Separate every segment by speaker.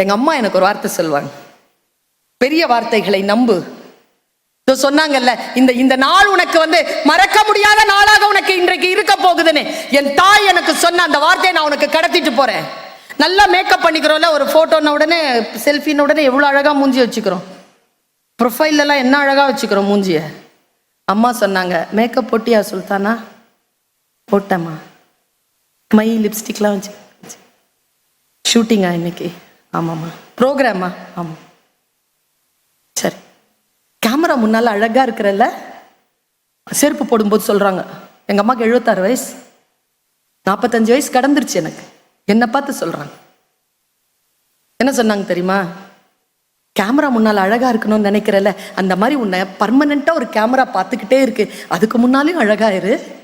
Speaker 1: எங்க அம்மா எனக்கு ஒரு வார்த்தை சொல்லுவாங்க. பெரிய வார்த்தைகளை நம்பு. சொன்னாங்கல்ல இந்த இந்த நாள் உனக்கு வந்து மறக்க முடியாத நாளாக உனக்கு இன்றைக்கு இருக்க போகுதுன்னு. என் தாய் எனக்கு சொன்ன அந்த வார்த்தையை நான் உனக்கு கடத்திட்டு போறேன். நல்லா மேக்கப் பண்ணிக்கிறோம்ல ஒரு போட்டோன உடனே செல்ஃபின உடனே எவ்வளோ அழகா மூஞ்சி வச்சுக்கிறோம். ப்ரொஃபைல் எல்லாம் என்ன அழகா வச்சுக்கிறோம் மூஞ்சிய? அம்மா சொன்னாங்க மேக்கப் போட்டியா சுல்தானா? போட்டம்மா. மை லிப்ஸ்டிக்லாம் வச்சு ஷூட்டிங்கா இன்னைக்கு. ஆமாம்மா. ப்ரோக்ராமா ஆமாம். சரி. கேமரா முன்னால் அழகாக இருக்கிறல்ல? செருப்பு போடும்போது சொல்கிறாங்க எங்கள் அம்மாவுக்கு எழுபத்தாறு வயசு. நாற்பத்தஞ்சு வயசு கடந்துருச்சு எனக்கு. என்னை பார்த்து சொல்கிறாங்க என்ன சொன்னாங்க தெரியுமா? கேமரா முன்னால் அழகாக இருக்கணும்னு நினைக்கிறல்ல. அந்த மாதிரி உன்னை பர்மனெண்ட்டாக ஒரு கேமரா பார்த்துக்கிட்டே இருக்கு. அதுக்கு முன்னாலேயும் அழகாக இரு.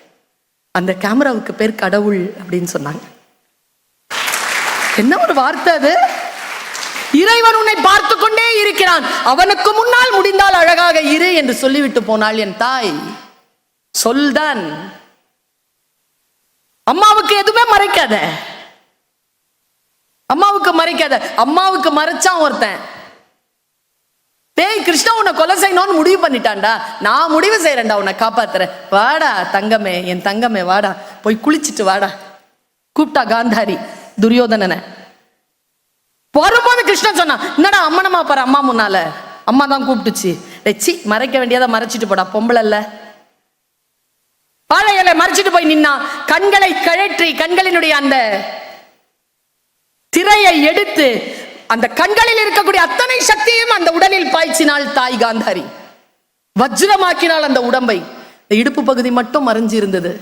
Speaker 1: அந்த கேமராவுக்கு பேர் கடவுள் அப்படின்னு சொன்னாங்க. என்ன ஒரு வார்த்தை அது? இறைவன் உன்னை பார்த்து கொண்டே இருக்கிறான். அவனுக்கு முன்னால் முடிந்தால் அழகாக இரு என்று சொல்லிவிட்டு போனாள் என் தாய். சொல்தான். அம்மாவுக்கு எதுவுமே மறைக்காத. அம்மாவுக்கு மறைக்காத. அம்மாவுக்கு மறைச்சான் ஒருத்தன். டேய் கிருஷ்ணா உன்னை கொலை செய்யணும்னு முடிவு பண்ணிட்டான்டா. நான் முடிவு செய்யறேன்டா உன்னை காப்பாத்துறேன். வாடா தங்கமே என் தங்கமே வாடா. போய் குளிச்சிட்டு வாடா. கூப்பிட்டா காந்தாரி துரியோதனனை. வரும்போது கிருஷ்ணன் சொன்னான் என்னடா அம்மனமா பாரு அம்மா முன்னால? அம்மா தான் கூப்பிட்டுச்சு. டேய், மறைக்க வேண்டியதை மறைச்சிட்டு போடா பொம்பளை இல்ல. வாழை மறைச்சிட்டு போய் நின்னா கண்களை கழற்றி கண்களினுடைய அந்த திரையை எடுத்து அந்த கண்களில் இருக்கக்கூடிய அத்தனை சக்தியும் அந்த உடலில் பாய்ச்சினாள் தாய் காந்தாரி. வஜ்ரமாக்கினாள் அந்த உடம்பை. இந்த இடுப்பு பகுதி மட்டும் மறைஞ்சு இருந்தது.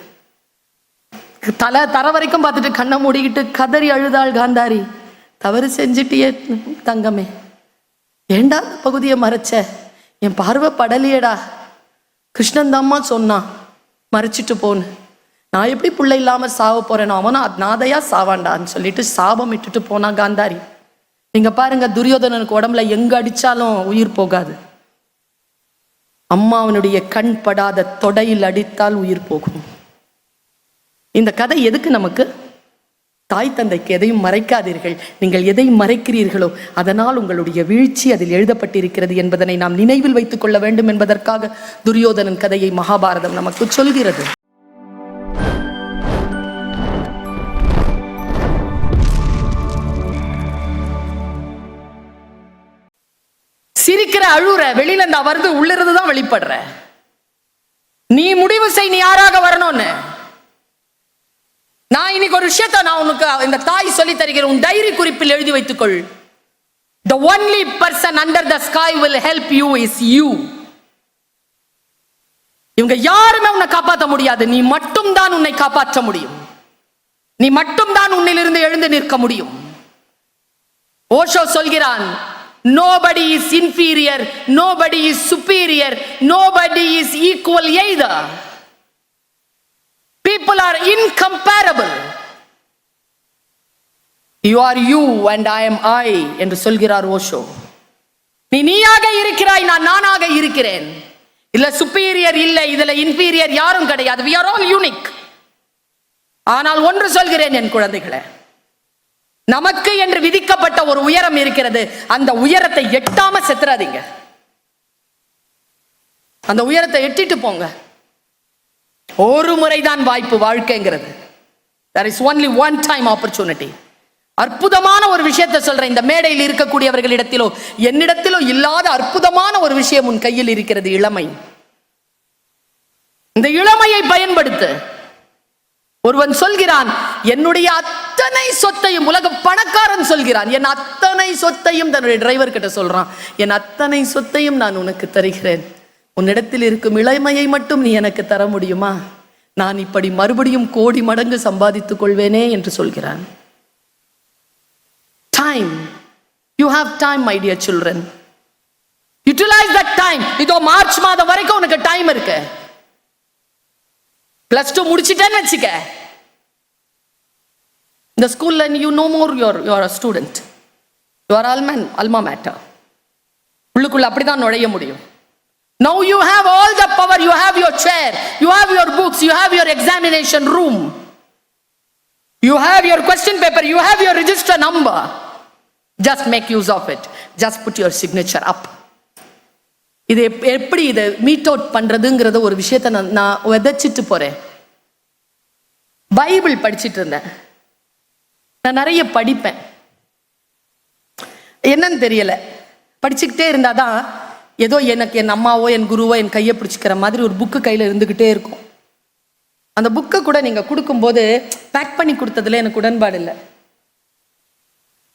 Speaker 1: தலை தர வரைக்கும் பார்த்துட்டு கண்ணை மூடிக்கிட்டு கதறி அழுதாள் காந்தாரி. தவறு செஞ்சிட்டியே தங்கமே. ஏண்டா அந்த பகுதியை மறைச்ச? என் பார்வை படலையடா. கிருஷ்ணன் தாம்மா சொன்னான் மறைச்சிட்டு போன்னு. நான் எப்படி பிள்ளை இல்லாமல் சாவ போறேனோ அவனும் நாதையா சாவாண்டான்னு சொல்லிட்டு சாபம் இட்டுட்டு போனா காந்தாரி. நீங்க பாருங்க துரியோதனனுக்கு உடம்புல எங்க அடிச்சாலும் உயிர் போகாது. அம்மாவனுடைய கண் படாத தொடையில் அடித்தால் உயிர் போகும். இந்த கதை எதுக்கு நமக்கு? தாய் தந்தைக்கு எதையும் மறைக்காதீர்கள். நீங்கள் எதை மறைக்கிறீர்களோ அதனால் உங்களுடைய வீழ்ச்சி அதில் எழுதப்பட்டிருக்கிறது என்பதனை நாம் நினைவில் வைத்துக் கொள்ள வேண்டும் என்பதற்காக துரியோதனன் கதையை மகாபாரதம் நமக்கு சொல்கிறது. சிரிக்கிற அழுற வெளியில இருந்தா வருது உள்ள இருந்து தான் வெளிப்படுற. நீ முடிவு செய் நீ யாராக வரணும்னு? நான் இன்னைக்கு ஒரு விஷயத்தை நான் உனக்கு இந்த தாய் சொல்லி தருகிறேன். உன் டைரி குறிப்பில் எழுதி வைத்துக்கொள். The only person under the sky will help you is you இவங்க யாருமே உன்னை காப்பாற்ற முடியாது. நீ மட்டும் தான் உன்னை காப்பாற்ற முடியும். நீ மட்டும் தான் உன்னிலிருந்து எழுந்து நிற்க முடியும். ஓஷோ சொல்கிறான் nobody is inferior nobody is superior nobody is equal either. People are incomparable. You are you and I am I என்று சொல்கிறார் ஓஷோ. நீ நீயாக இருக்கிறாய் நான் நானாக இருக்கிறேன். இல்ல சுப்பீரியர் இல்லை இதுல இன்பீரியர் யாரும் கிடையாது. வி ஆர் ஆல் யூனிக் ஆனால் ஒன்று சொல்கிறேன் என் குழந்தைகளே. நமக்கு என்று விதிக்கப்பட்ட ஒரு உயரம் இருக்கிறது. அந்த உயரத்தை எட்டாம செத்துறாதீங்க. அந்த உயரத்தை எட்டிட்டு போங்க. ஒரு முறைதான் வாய்ப்பு வாழ்க்கைங்கிறது. There is only one time opportunity அற்புதமான ஒரு விஷயத்தை சொல்றேன். இந்த மேடையில் இருக்கக்கூடியவர்களிடத்திலோ என்னிடத்திலோ இல்லாத அற்புதமான ஒரு விஷயம் உன் கையில் இருக்கிறது இளமை. இந்த இளமையை பயன்படுத்து. ஒருவன் சொல்கிறான் என்னுடைய அத்தனை சொத்தையும் உலக பணக்காரன் சொல்கிறான் என் அத்தனை சொத்தையும் தன்னுடைய டிரைவர் கிட்ட சொல்றான். என் அத்தனை சொத்தையும் நான் உனக்கு தருகிறேன். உன்னிடத்தில் இருக்கும் இளமையை மட்டும் நீ எனக்கு தர முடியுமா? நான் இப்படி மறுபடியும் கோடி மடங்கு சம்பாதித்துக் கொள்வேனே என்று சொல்கிறான். Time you have time my dear children utilise that time இதோ மார்ச் மாதம் வரைக்கும் உனக்கு டைம் இருக்கு. பிளஸ் டூ முடிச்சிட்டேன்னு வச்சுக்க. இந்த ஸ்கூல்ல you know more your your student your alma alma mater உள்ளுக்குள்ள அப்படிதான் நுழைய முடியும். Now you have all the power, you have your chair, you have your books, you have your examination room, you have your question paper, you have your register number. Just make use of it. Just put your signature up. இது எப்படி இதை meet out பண்றதுங்கிறத ஒரு விஷயத்த நான் நான் விதைச்சிட்டு போறேன் Bible படிச்சிட்டு இருந்தேன் நான் நிறைய படிப்பேன் என்னன்னு தெரியல படிச்சுக்கிட்டே இருந்தாதான் ஏதோ எனக்கு என் அம்மாவோ என் குருவோ என் கையை பிடிச்சிக்கிற மாதிரி ஒரு புக்கு கையில் இருந்துக்கிட்டே இருக்கும். அந்த புக்கை கூட நீங்கள் கொடுக்கும்போது பேக் பண்ணி கொடுத்ததுல எனக்கு உடன்பாடு இல்லை.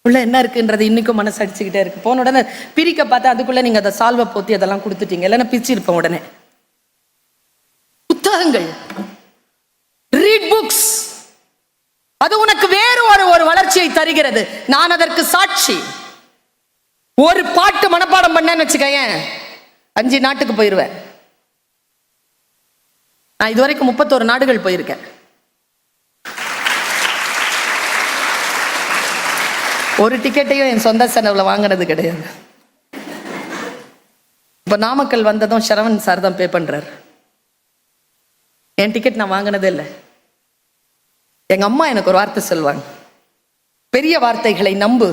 Speaker 1: உள்ள என்ன இருக்குன்றது இன்னைக்கும் மனசு அடிச்சுக்கிட்டே இருக்கு. போன உடனே பிரிக்க பார்த்தா அதுக்குள்ள நீங்க அதை சால்வை போத்தி அதெல்லாம் கொடுத்துட்டீங்க. இல்லைன்னா பிரிச்சிருப்பேன் உடனே. புத்தகங்கள். ரீட் புக்ஸ் அது உனக்கு வேறு ஒரு ஒரு வளர்ச்சியை தருகிறது. நான் அதற்கு சாட்சி. ஒரு பாட்டு மனப்பாடம் பண்ணேன்னு வச்சுக்கேன் அஞ்சு நாட்டுக்கு போயிருவேன். நான் இதுவரைக்கும் முப்பத்தோரு நாடுகள் போயிருக்கேன். ஒரு டிக்கெட்டையும் என் சொந்த செலவில் வாங்கினது கிடையாது. இப்போ நாமக்கல் வந்ததும் சரவண் சார் தான் பே பண்றாரு. என் டிக்கெட் நான் வாங்கினதே இல்லை. எங்க அம்மா எனக்கு ஒரு வார்த்தை சொல்லுவாங்க. பெரிய வார்த்தைகளை நம்பு.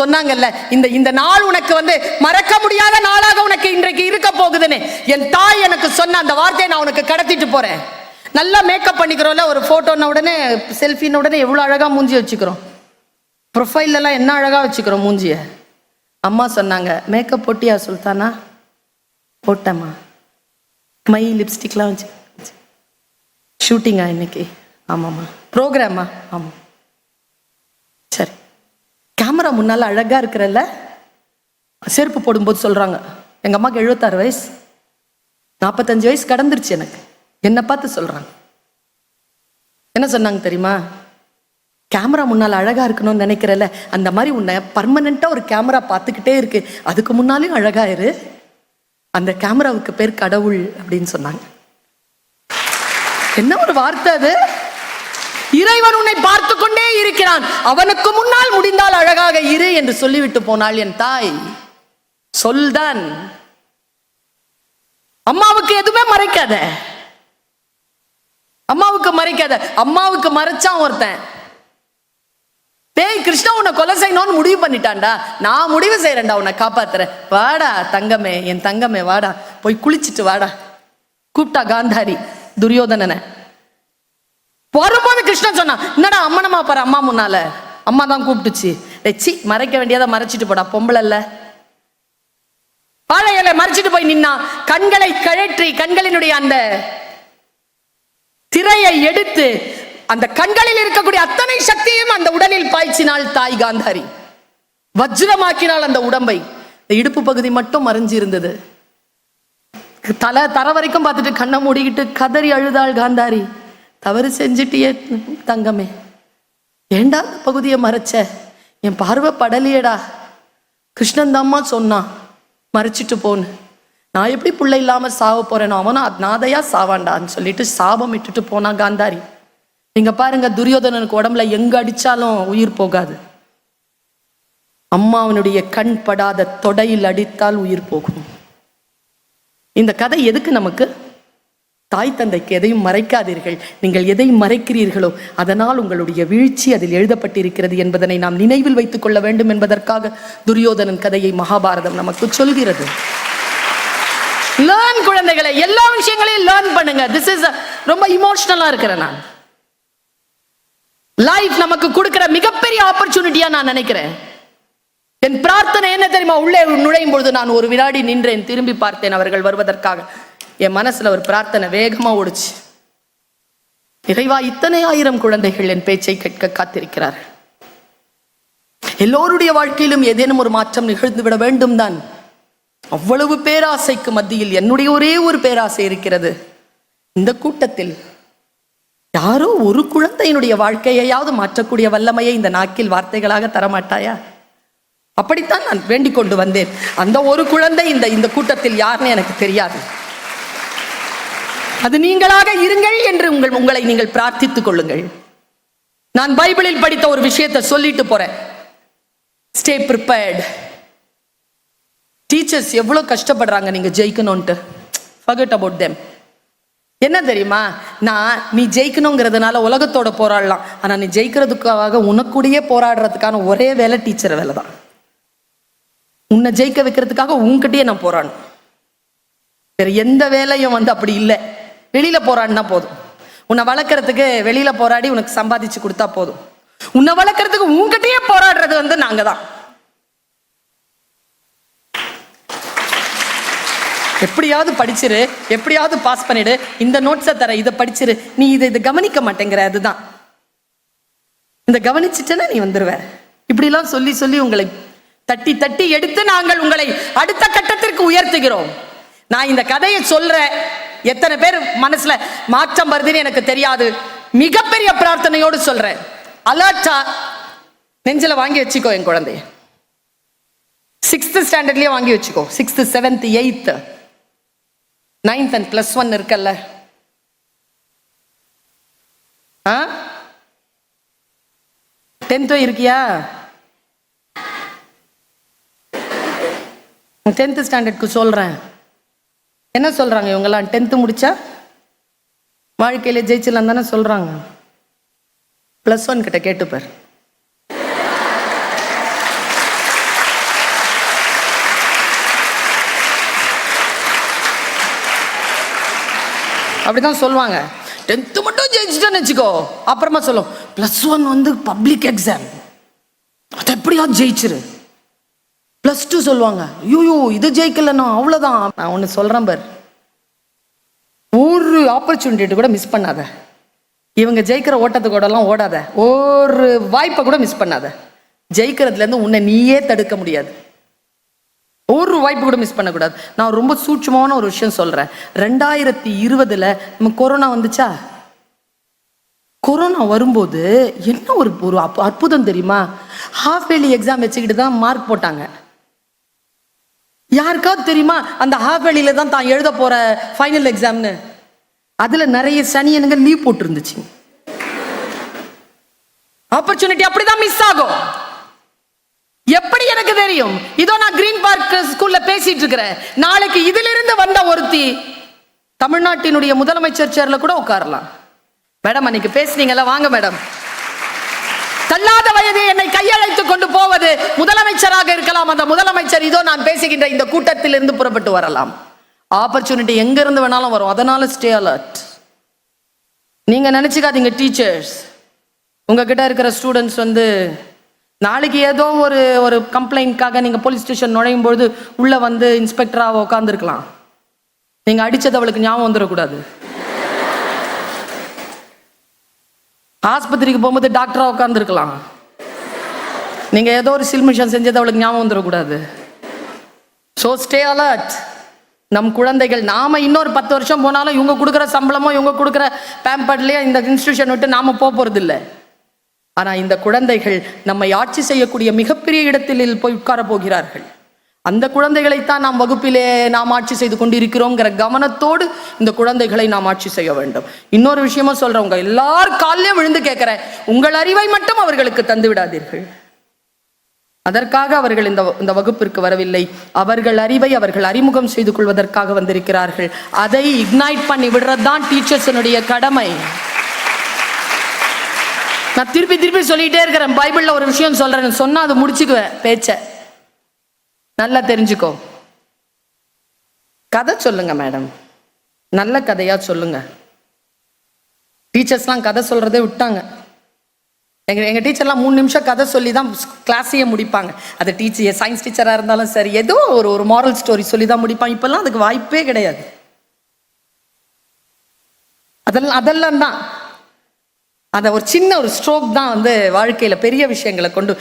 Speaker 1: சொன்னாங்கல்ல இந்த இந்த நாள் உனக்கு வந்து மறக்க முடியாத நாளாக உனக்கு இன்றைக்கு இருக்க போகுதுன்னு. என் தாய் எனக்கு சொன்ன அந்த வார்த்தையை நான் உனக்கு கடத்திட்டு போறேன். நல்லா மேக்கப் பண்ணிக்கிறோம்ல ஒரு போட்டோன உடனே செல்ஃபின்னு உடனே எவ்வளோ அழகா மூஞ்சி வச்சுக்கிறோம். ப்ரொஃபைல் எல்லாம் என்ன அழகா வச்சுக்கிறோம் மூஞ்சிய? அம்மா சொன்னாங்க மேக்கப் போட்டியா சுல்தானா? போட்டம்மா. மை லிப்ஸ்டிக்லாம் வச்சு ஷூட்டிங்கா இன்னைக்கு? ஆமாம்மா. ப்ரோக்ராமா ஆமாம். கேமரா முன்னால் அழகா இருக்கிறல்ல? செருப்பு போடும்போது சொல்றாங்க. எங்க அம்மாக்கு எழுபத்தாறு வயசு. நாற்பத்தஞ்சு வயசு கடந்துருச்சு எனக்கு. என்னை பார்த்து சொல்றாங்க. என்ன சொன்னாங்க தெரியுமா? கேமரா முன்னால் அழகா இருக்கணும்னு நினைக்கிறல்ல. அந்த மாதிரி உன்னை பர்மனெண்ட்டாக ஒரு கேமரா பார்த்துக்கிட்டே இருக்கு. அதுக்கு முன்னாலையும் அழகா இரு அந்த கேமராவுக்கு பேர் கடவுள் அப்படின்னு சொன்னாங்க. என்ன ஒரு வார்த்தை அது? இறைவன் உன்னை பார்த்து கொண்டே இருக்கிறான். அவனுக்கு முன்னால் முடிந்தால் அழகாக இரு என்று சொல்லிவிட்டு போனாள் என் தாய். சொல்தான் அம்மாவுக்கு எதுவுமே மறைக்காத. அம்மாவுக்கு மறைக்காத. அம்மாவுக்கு மறைச்சான் ஒருத்தன். டேய் கிருஷ்ணா உன்னை கொலை செய்யணும்னு முடிவு பண்ணிட்டான்டா. நான் முடிவு செய்யறேன்டா உன்னை காப்பாத்துறேன். வாடா தங்கமே என் தங்கமே வாடா. போய் குளிச்சுட்டு வாடா. கூப்பிட்டா காந்தாரி துரியோதனனை. வரும்போது கிருஷ்ணன் சொன்னான் என்னடா அம்மனமா பாரு அம்மா முன்னால? அம்மா தான் கூப்பிட்டுச்சு சி மறைக்க வேண்டியதை மறைச்சிட்டு போடா பொம்பளை இல்ல. வாழை இலை மறைச்சிட்டு போய் நின்னா கண்களை கழற்றி கண்களினுடைய அந்த திரையை எடுத்து அந்த கண்களில் இருக்கக்கூடிய அத்தனை சக்தியும் அந்த உடலில் பாய்ச்சினாள் தாய் காந்தாரி. வஜ்ரமாக்கினாள் அந்த உடம்பை. இந்த இடுப்பு பகுதி மட்டும் மறைஞ்சு இருந்தது தலை தர வரைக்கும் பார்த்துட்டு கண்ணை மூடிக்கிட்டு கதறி அழுதாள் காந்தாரி. தவறு செஞ்சிட்டியே தங்கமே. ஏண்டா அந்த பகுதியை மறைச்ச? என் பார்வை படலையடா. கிருஷ்ணன் தாம்மா சொன்னான் மறைச்சிட்டு போன்னு. நான் எப்படி பிள்ளை இல்லாமல் சாவ போறேனோ அவனும் நாதையா சாவாண்டான்னு சொல்லிட்டு சாபம் இட்டுட்டு போனான் காந்தாரி. நீங்க பாருங்க துரியோதனனுக்கு உடம்புல எங்க அடிச்சாலும் உயிர் போகாது. அம்மாவனுடைய கண் படாத தொடையில் அடித்தால் உயிர் போகும். இந்த கதை எதுக்கு நமக்கு? தாய் தந்தைக்கு எதையும் மறைக்காதீர்கள். நீங்கள் எதை மறைக்கிறீர்களோ அதனால் உங்களுடைய வீழ்ச்சி அதில் எழுதப்பட்டிருக்கிறது என்பதனை நாம் நினைவில் வைத்துக் கொள்ள வேண்டும் என்பதற்காக துரியோதனன் கதையை மகாபாரதம் நமக்கு சொல்கிறது. லேர்ன் குழந்தைகளை எல்லா விஷயங்களையும் லேர்ன் பண்ணுங்க. திஸ் இஸ் ரொம்ப இமோஷனலா இருக்கிறேன் நான். லைஃப் நமக்கு கொடுக்கிற மிகப்பெரிய ஆப்பர்ச்சுனிட்டியா நான் நினைக்கிறேன். என் பிரார்த்தனை என்ன தெரியுமா? உள்ளே நுழையும் பொழுது நான் ஒரு வினாடி நின்றேன். திரும்பி பார்த்தேன் அவர்கள் வருவதற்காக. என் மனசுல ஒரு பிரார்த்தனை வேகமா ஓடுச்சு. இறைவா இத்தனை ஆயிரம் குழந்தைகள் என் பேச்சை கேட்க காத்திருக்கிறார்கள். எல்லோருடைய வாழ்க்கையிலும் ஏதேனும் ஒரு மாற்றம் நிகழ்ந்து விட வேண்டும் தான் அவ்வளவு பேராசைக்கு மத்தியில் என்னுடைய ஒரே ஒரு பேராசை இருக்கிறது. இந்த கூட்டத்தில் யாரோ ஒரு குழந்தையினுடைய வாழ்க்கையையாவது மாற்றக்கூடிய வல்லமையை இந்த நாக்கில் வார்த்தைகளாக தரமாட்டாயா? அப்படித்தான் நான் வேண்டிக் கொண்டு வந்தேன். அந்த ஒரு குழந்தை இந்த இந்த கூட்டத்தில் யாருன்னு எனக்கு தெரியாது. அது நீங்களாக இருங்கள் என்று உங்கள் உங்களை நீங்கள் பிரார்த்தித்துக் கொள்ளுங்கள். நான் பைபிளில் படித்த ஒரு விஷயத்தை சொல்லிட்டு போறேன். ஸ்டே ப்ரிப்பேர்ட் டீச்சர்ஸ் எவ்வளோ கஷ்டப்படுறாங்க நீங்க ஜெயிக்கணும்ன்ட்டு. ஃபர்கெட் அபவுட் தெம் என்ன தெரியுமா? நான் நீ ஜெயிக்கணுங்கிறதுனால உலகத்தோட போராடலாம். ஆனா நீ ஜெயிக்கிறதுக்காக உனக்குடையே போராடுறதுக்கான ஒரே வேலை டீச்சர் வேலை தான் உன்னை ஜெயிக்க வைக்கிறதுக்காக உன்கிட்டயே நான் போராடணும். வேற எந்த வேலையும் வந்து அப்படி இல்லை. வெளியில போராடினா போதும். உன்னை வளர்க்கறதுக்கு வெளியில போராடி உனக்கு சம்பாதிச்சு கொடுத்தா போதும். உன்னை வளர்க்கறதுக்கு உங்ககிட்டயே போராடுறது வந்து நாங்க தான் எப்படியாவது படிச்சிரு எப்படியாவது பாஸ் பண்ணிடு. இந்த நோட்ஸை தர இதை படிச்சிரு. நீ இதை இதை கவனிக்க மாட்டேங்கிற அதுதான். இந்த கவனிச்சிட்டேன்னா நீ வந்துருவ. இப்படிலாம் சொல்லி சொல்லி உங்களை தட்டி தட்டி எடுத்து நாங்கள் உங்களை அடுத்த கட்டத்திற்கு உயர்த்துகிறோம். நான் இந்த கதையை சொல்றேன். எத்தனை பேர் மனசுல மாற்றம் வருதுன்னு எனக்கு தெரியாது. மிகப்பெரிய பிரார்த்தனையோடு சொல்றேன். அலர்ட்டா நெஞ்சில வாங்கி வச்சுக்கோ என் குழந்தைய. சிக்ஸ்த் ஸ்டாண்டர்ட்லயே வாங்கி வச்சுக்கோ. Sixth seventh eighth ninth and plus one இருக்கல்ல. ஆ? டென்த்தோ இருக்கியா? டென்த் ஸ்டாண்டர்ட்க்கு சொல்றேன். என்ன சொல்கிறாங்க இவங்கெல்லாம்? டென்த்து முடித்தா வாழ்க்கையில் ஜெயிச்சிடலாம் தானே சொல்கிறாங்க ப்ளஸ் ஒன் கிட்ட கேட்டுப்பார் அப்படிதான் சொல்லுவாங்க. டென்த்து மட்டும் ஜெயிச்சிட்டோன்னு வச்சுக்கோ. அப்புறமா சொல்லும். ப்ளஸ் ஒன் வந்து பப்ளிக் எக்ஸாம் அது எப்படியா ஜெயிச்சிரு. ப்ளஸ் டூ சொல்லுவாங்க. ஐயோ இது ஜெயிக்கலன்னா அவ்வளோதான் நான் ஒன்று சொல்கிறேன் பார். ஒரு ஆப்பர்ச்சுனிட்டி கூட மிஸ் பண்ணாத. இவங்க ஜெயிக்கிற ஓட்டத்து கூடலாம் ஓடாத. ஒரு வாய்ப்பை கூட மிஸ் பண்ணாத. ஜெயிக்கிறதுலேருந்து உன்னை நீயே தடுக்க முடியாது. ஒரு வாய்ப்பு கூட மிஸ் பண்ணக்கூடாது. நான் ரொம்ப சூட்சமான ஒரு விஷயம் சொல்கிறேன் ரெண்டாயிரத்தி இருபதில் நம்ம கொரோனா வந்துச்சா? கொரோனா வரும்போது என்ன ஒரு ஒரு அற்புதம் தெரியுமா? ஹாஃப் இயர்லி எக்ஸாம் வச்சுக்கிட்டு தான் மார்க் போட்டாங்க. யாருக்காவது தெரியுமா? அந்த ஹாஃப் வேலியில தான் தான் எழுத போற ஃபைனல் எக்ஸாம்னு அதுல நிறைய சனியனுங்க லீவ் போட்டு இருந்துச்சு ஆப்பர்ச்சுனிட்டி அப்படிதான் மிஸ் ஆகும். எப்படி எனக்கு தெரியும்? இதோ நான் கிரீன் பார்க் ஸ்கூல்ல பேசிட்டு இருக்கிறேன். நாளைக்கு இதிலிருந்து வந்த ஒருத்தி தமிழ்நாட்டினுடைய முதலமைச்சர் சேர்ல கூட உட்காரலாம். மேடம் அன்னைக்கு பேசுனீங்கல்ல வாங்க மேடம் தள்ளாத வயது என்னை கையழைத்துக் கொண்டு போவது முதலமைச்சராக இருக்கலாம். அந்த முதலமைச்சர் இதோ நான் பேசுகின்ற இந்த கூட்டத்திலிருந்து புறப்பட்டு வரலாம். ஆப்பர்ச்சுனிட்டி எங்க இருந்து வேணாலும் வரும். அதனால ஸ்டே அலர்ட் நீங்க நினைச்சுக்காதீங்க டீச்சர்ஸ் உங்ககிட்ட இருக்கிற ஸ்டூடெண்ட்ஸ் வந்து நாளைக்கு ஏதோ ஒரு ஒரு கம்ப்ளைண்ட்காக நீங்க போலீஸ் ஸ்டேஷன் நுழையும் பொழுது உள்ள வந்து இன்ஸ்பெக்டரா உட்காந்துருக்கலாம் நீங்க அடிச்சது அவளுக்கு ஞாபகம் வந்துடக்கூடாது ஆஸ்பத்திரிக்கு போகும்போது டாக்டராக உட்காந்துருக்கலாம் நீங்கள் ஏதோ ஒரு சில்மிஷன் செஞ்சது அவளுக்கு ஞாபகம் வந்துடக்கூடாது. ஸோ ஸ்டே அலர்ட் நம் குழந்தைகள் நாம் இன்னொரு பத்து வருஷம் போனாலும் இவங்க கொடுக்குற சம்பளமோ இவங்க கொடுக்குற பேம்பர்ட்லேயே இந்த இன்ஸ்டியூஷன் விட்டு நாம் போக போறது இல்லை இந்த குழந்தைகள் நம்மை ஆட்சி செய்யக்கூடிய மிகப்பெரிய இடத்தில் போய் உட்கார போகிறார்கள். அந்த குழந்தைகளைத்தான் நாம் வகுப்பிலே நாம் ஆட்சி செய்து கொண்டிருக்கிறோங்கிற கவனத்தோடு இந்த குழந்தைகளை நாம் ஆட்சி செய்ய வேண்டும். இன்னொரு விஷயமா சொல்றேன் உங்க எல்லார் காலிலையும் விழுந்து கேட்கிறேன். உங்கள் அறிவை மட்டும் அவர்களுக்கு தந்து விடாதீர்கள். அதற்காக அவர்கள் இந்த இந்த வகுப்பிற்கு வரவில்லை. அவர்கள் அறிவை அவர்கள் அறிமுகம் செய்து கொள்வதற்காக வந்திருக்கிறார்கள். அதை இக்னைட் பண்ணி விடுறது தான் டீச்சர்ஸினுடைய கடமை. நான் திருப்பி திருப்பி சொல்லிட்டே இருக்கிறேன். பைபிளில் ஒரு விஷயம் சொல்றேன் சொன்னா அதை முடிச்சுக்குவேன் பேச்சை. நல்லா தெரிஞ்சுக்கோ. கதை சொல்லுங்க மேடம் நல்ல கதையா சொல்லுங்க. டீச்சர்ஸ்லாம் கதை சொல்றதே விட்டாங்க. எங்க எங்க டீச்சர்லாம் மூணு நிமிஷம் கதை சொல்லி தான் கிளாஸையே முடிப்பாங்க. அது டீச்சர் சயின்ஸ் டீச்சராக இருந்தாலும் சரி ஏதோ ஒரு ஒரு மாரல் ஸ்டோரி சொல்லி தான் முடிப்பாங்க. இப்பெல்லாம் அதுக்கு வாய்ப்பே கிடையாது. அதெல்லாம் அதெல்லாம் தான். அந்த ஒரு சின்ன ஒரு ஸ்ட்ரோக் தான் வந்து வாழ்க்கையில பெரிய விஷயங்களை கொண்டு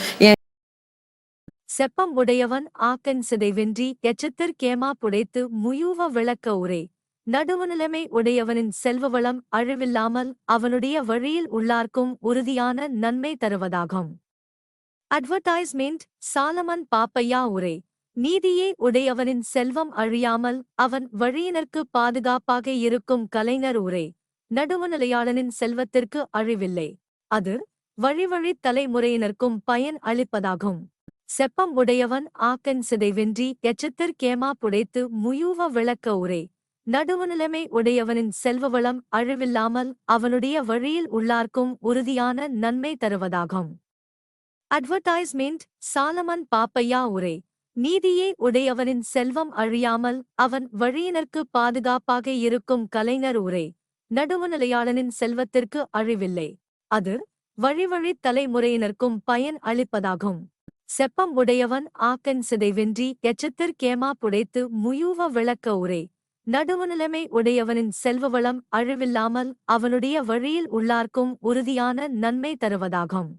Speaker 2: செப்பம் உடையவன் ஆக்கன் சிதைவென்றி எச்சத்திற் கேமா புடைத்து முயூவ விளக்க உரே. நடுவுநிலைமை உடையவனின் செல்வவளம் அழிவில்லாமல் அவனுடைய வழியில் உள்ளார்க்கும் உறுதியான நன்மை தருவதாகும். அட்வர்டைஸ்மெண்ட் சாலமன் பாப்பையா உரை. நீதியே உடையவனின் செல்வம் அழியாமல் அவன் வழியினருக்கு பாதுகாப்பாக இருக்கும் கலைஞர் உரை. நடுவுநிலையாளனின் செல்வத்திற்கு அழிவில்லை. அது வழிவழி தலைமுறையினருக்கும் பயன் அளிப்பதாகும். செப்பம் உடையவன் ஆக்கன் சிதைவென்றி எச்சத்திற் கேமா புடைத்து முயூவ விளக்க உரே. நடுவுநிலைமை உடையவனின் செல்வவளம் அழிவில்லாமல் அவனுடைய வழியில் உள்ளார்க்கும் உறுதியான நன்மை தருவதாகும். அட்வர்டைஸ்மெண்ட் சாலமன் பாப்பையா உரை. நீதியே உடையவனின் செல்வம் அழியாமல் அவன் வழியினர்க்கு பாதுகாப்பாக இருக்கும் கலைஞர் உரை. நடுவுநிலையாளனின் செல்வத்திற்கு அழிவில்லை. அது வழிவழி தலைமுறையினர்க்கும் பயன் அளிப்பதாகும். செப்பம் உடையவன் ஆக்கன் சிதைவென்றி எச்சத்திற் கேமா புடைத்து முயூவ விளக்க உரை. நடுவுநிலைமை உடையவனின் செல்வவளம் அழிவில்லாமல் அவனுடைய வழியில் உள்ளார்க்கும் உறுதியான நன்மை தருவதாகும்.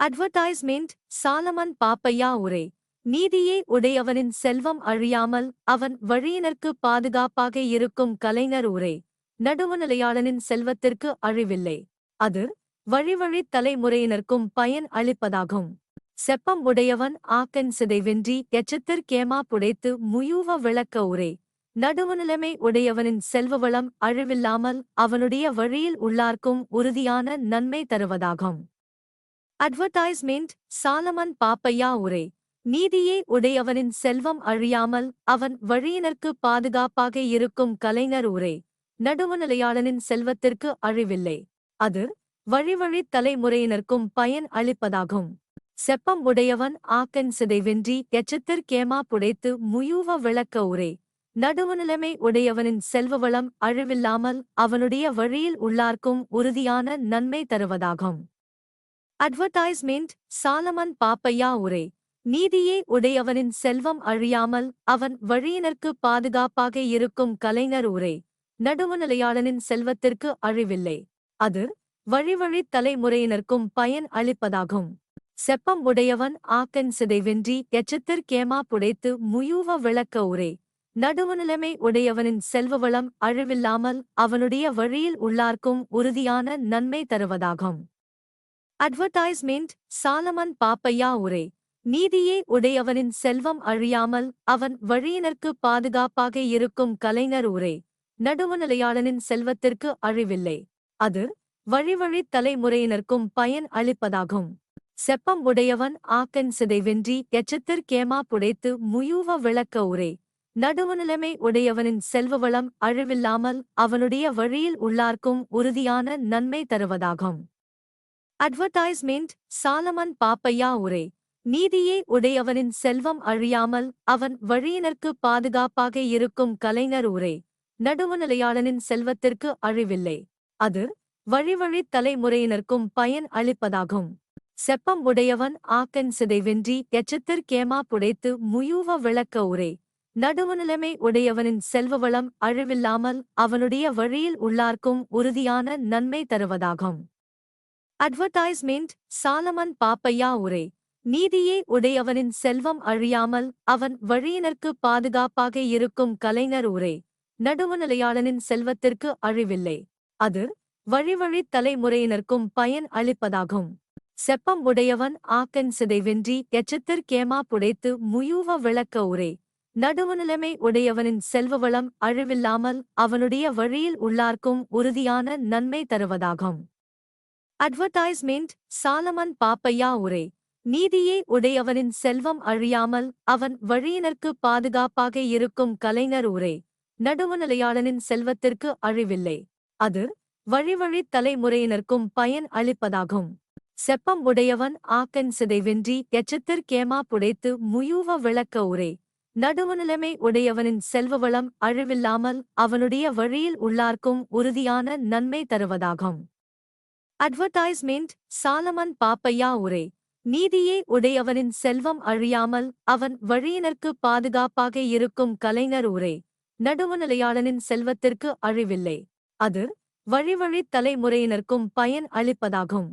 Speaker 2: அட்வர்டைஸ்மெண்ட் சாலமன் பாப்பையா உரை நீதியே உடையவனின் செல்வம் அழியாமல் அவன் வழியினர்க்கு பாதுகாப்பாக இருக்கும் கலைஞர் உரை. நடுவுநிலையாளனின் செல்வத்திற்கு அழிவில்லை. அது வழிவழி தலைமுறையினர்க்கும் பயன் அளிப்பதாகும். செப்பம் உடையவன் ஆக்கன் சிதைவென்றி எச்சத்திற் கேமா புடைத்து முயூவ விளக்க உரை. நடுவுநிலைமை உடையவனின் செல்வவளம் அழிவில்லாமல் அவனுடைய வழியில் உள்ளார்க்கும் உறுதியான நன்மை தருவதாகும். அட்வர்டைஸ்மெண்ட் சாலமன் பாப்பையா உரை நீதியே உடையவனின் செல்வம் அழியாமல் அவன் வழியினர்க்கு பாதுகாப்பாக இருக்கும் கலைஞர் உரை. நடுவுநிலையாளனின் செல்வத்திற்கு அழிவில்லை. அது வழிவழி தலைமுறையினர்க்கும் பயன் அளிப்பதாகும். செப்பம் உடையவன் ஆக்கன் சிதைவென்றி எச்சத்திற் கேமா புடைத்து முயூவ விளக்க உரை. நடுவுநிலைமை உடையவனின் செல்வவளம் அழிவில்லாமல் அவனுடைய வழியில் உள்ளார்க்கும் உறுதியான நன்மை தருவதாகும். அட்வர்டைஸ்மெண்ட் சாலமன் பாப்பையா உரை. நீதியே உடையவனின் செல்வம் அழியாமல் அவன் வழியினர்க்கு பாதுகாப்பாக இருக்கும் கலைஞர் உரை. நடுவுநிலையாளனின் செல்வத்திற்கு அழிவில்லை. அது வழிவழி தலைமுறையினர்க்கும் பயன் அளிப்பதாகும். செப்பம் உடையவன் ஆக்கன் சிதைவென்றி எச்சத்திற் கேமா புடைத்து முயூவ விளக்க உரை. நடுவுநிலைமை உடையவனின் செல்வவளம் அழிவில்லாமல் அவனுடைய வழியில் உள்ளார்க்கும் உறுதியான நன்மை தருவதாகும். அட்வர்டைஸ்மெண்ட் சாலமன் பாப்பையா உரை. நீதியே உடையவனின் செல்வம் அழியாமல் அவன் வழியினர்க்கு பாதுகாப்பாக இருக்கும் கலைஞர் உரை. நடுவுநிலையாளனின் செல்வத்திற்கு அழிவில்லை. அது வழிவழி தலைமுறையினர்க்கும் பயன் அளிப்பதாகும். செப்பம் உடையவன் ஆக்கன் சிதைவென்றி எச்சத்திற் கேமா புடைத்து முயூவ விளக்க உரை. நடுவுநிலைமை உடையவனின் செல்வவளம் அழிவில்லாமல் அவனுடைய வழியில் உள்ளார்க்கும் உறுதியான நன்மை தருவதாகும். அட்வர்டைஸ்மெண்ட் சாலமன் பாப்பையா உரை. நீதியே உடையவனின் செல்வம் அழியாமல் அவன் வழியினர்க்கு பாதுகாப்பாக இருக்கும் கலைஞர் உரை. நடுவுநிலையாளனின் செல்வத்திற்கு அழிவில்லை. அது வழிவழி தலைமுறையினர்க்கும் பயன் அளிப்பதாகும். செப்பம் உடையவன் ஆக்கன் சிதைவென்றி எச்சத்திற் கேமா புடைத்து முயூவ விளக்க உரை. நடுவுநிலைமை உடையவனின் செல்வவளம் அழிவில்லாமல் அவனுடைய வழியில் உள்ளார்க்கும் உறுதியான நன்மை தருவதாகும். அட்வர்டைஸ்மெண்ட் சாலமன் பாப்பையா உரை. நீதியே உடையவனின் செல்வம் அழியாமல் அவன் வழியினர்க்கு பாதுகாப்பாக இருக்கும் கலைஞர் உரை. நடுவுநிலையாளனின் செல்வத்திற்கு அழிவில்லை. அது வழிவழி தலைமுறையினர்க்கும் பயன் அளிப்பதாகும். செப்பம் உடையவன் ஆக்கன் சிதைவென்றி எச்சத்திற் கேமா புடைத்து முயூவ விளக்க உரை. நடுவுநிலைமை உடையவனின் செல்வவளம் அழிவில்லாமல் அவனுடைய வழியில் உள்ளார்க்கும் உறுதியான நன்மை தருவதாகும். அட்வர்டைஸ்மெண்ட் சாலமன் பாப்பையா உரை நீதியே உடையவனின் செல்வம் அழியாமல் அவன் வழியினர்க்கு பாதுகாப்பாக இருக்கும் கலைஞர் உரை. நடுவுநிலையாளனின் செல்வத்திற்கு அழிவில்லை. அது வழிவழி தலைமுறையினர்க்கும் பயன் அளிப்பதாகும். செப்பம் உடையவன் ஆக்கன் சிதைவென்றி எச்சத்திற் கேமா புடைத்து முயூவ விளக்க உரை. நடுவுநிலைமை உடையவனின் செல்வவளம் அழிவில்லாமல் அவனுடைய வழியில் உள்ளார்க்கும் உறுதியான நன்மை தருவதாகும். அட்வர்டைஸ்மெண்ட் சாலமன் பாப்பையா உரை. நீதியே உடையவனின் செல்வம் அழியாமல் அவன் வழியினர்க்கு பாதுகாப்பாக இருக்கும் கலைஞர் உரை. நடுவுநிலையாளனின் செல்வத்திற்கு அழிவில்லை. அது வழிவழி தலைமுறையினர்க்கும் பயன் அளிப்பதாகும்.